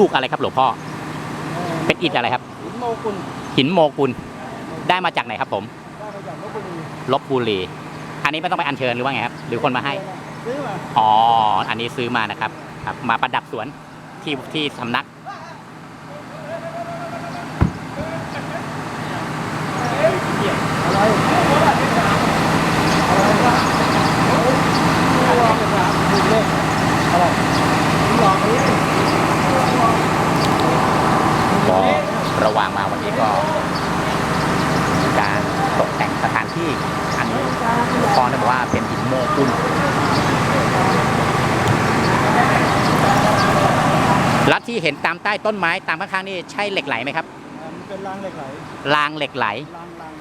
ลูกอะไรครับหลวงพ่อ เป็นอิฐอะไรครับ หินโมกุลหินโมกุลได้มาจากไหนครับผมได้มาจากลบบุรีลบบุรีอันนี้ไม่ต้องไปอัญเชิญหรือว่าไงครับ หรือคนมาให้ซื้อมาอ๋ออันนี้ซื้อมานะครับครับ มาประดับสวนที่ที่สำนัก อะไรอะไรอะไรหลอกนี้ ก็ระหว่างมาวันนี้ก็มีการตกแต่งสถานที่ อันนี้หล วงพ่อได้บอกว่าเป็นหินโมกุลแล้วที่เห็นตามใต้ต้นไม้ตามข้างๆนี่ใช่เหล็กไหลไหมครับมันเป็นรังเหล็กไหลรางเหล็กไหลรังรัง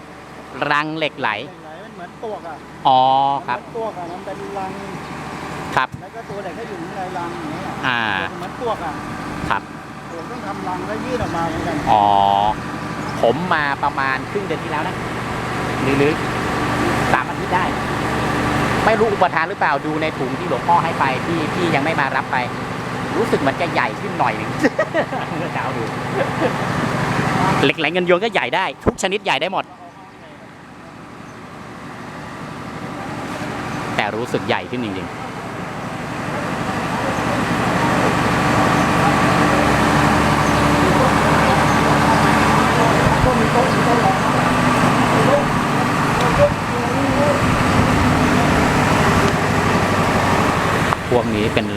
รางเหล็กไหลเหล็กไหลมันเหมือนตัวกอะอ๋อครับมันเหมือนตัวกอะมันเป็นรังครับแล้วก็ตัวเหล็กก็อยู่ในรังอย่างเงี้ยอ่าเหมือนตัวกอะครับผมต้องทำรังแล้วยื่นออกมาเหมือนกันอ๋อผมมาประมาณครึ่งเดือนที่แล้วนะหรือหรือสามอาทิตย์ได้ ไม่รู้อุปทานหรือเปล่าดูในถุงที่หลวงพ่อให้ไปที่ที่ยังไม่มารับไป รู้สึกเหมือนจะใหญ่ขึ้นหน่อยหนึ่งเจ้าดูเหล็กไหลเงินโยนก็ใหญ่ได้ ทุกชนิดใหญ่ได้หมด แต่รู้สึกใหญ่ขึ้นจริงๆ พวกนี้เป็น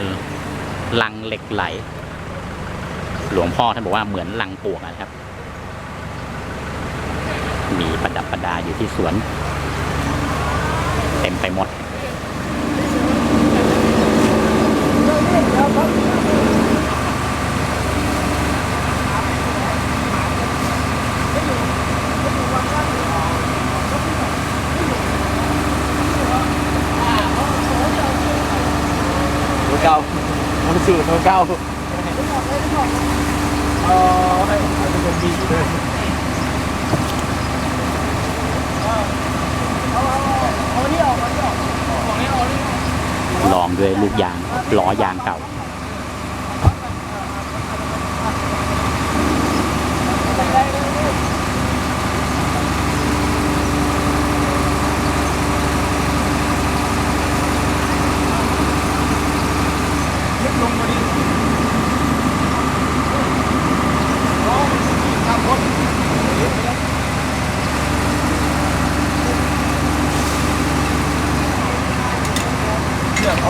ลังเหล็กไหล หลวงพ่อท่านบอกว่าเหมือนลังปวกนะครับ มีประดับประดาอยู่ที่สวน เต็มไปหมด ตัวเก่า สูตรของเก่าเออให้เป็นดีเลยลองด้วยลูกยางล้อยางเก่า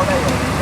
Oh, there you go.